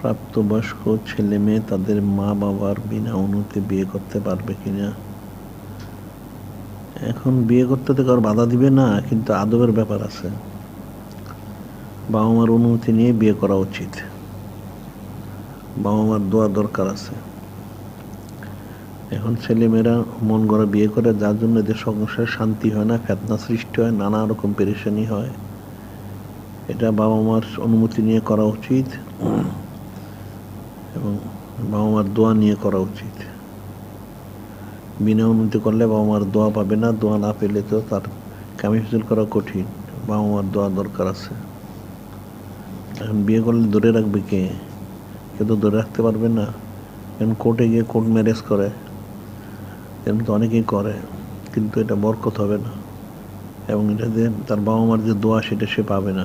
প্রাপ্তবয়স্ক ছেলে মেয়ে তাদের মা বাবার বিনা অনুমতি বিয়ে করতে পারবে কিনা? এখন বিয়ে করতে তো কারও বাধা দিবে না, কিন্তু আদবের ব্যাপার আছে। বাবা মার অনুমতি নিয়ে বিয়ে করা উচিত। বাবা মার দোয়া দরকার আছে। এখন ছেলেমেয়েরা মন গড়া বিয়ে করে, যার জন্য এদের সংসারে শান্তি হয় না, ফেতনা সৃষ্টি হয়, নানা রকম পেরেশানি হয়। এটা বাবা মার অনুমতি নিয়ে করা উচিত। এবং বাবা মার দোয়া নিয়ে করা উচিত। বিনা অনুমতি করলে বাবা মার দোয়া পাবে না, দোয়া না পেলে তো তার কামিফিজুল করা কঠিন, বাবা মার দোয়া দরকার আছে। এখন বিয়ে করলে ধরে রাখবে কে? কেউ তো ধরে রাখতে পারবে না। এখন কোর্টে গিয়ে কোর্ট ম্যারেজ করে, এরকম তো অনেকেই করে, কিন্তু এটা বরকত হবে না। এবং এটা যে তার বাবা মার যে দোয়া সেটা সে পাবে না।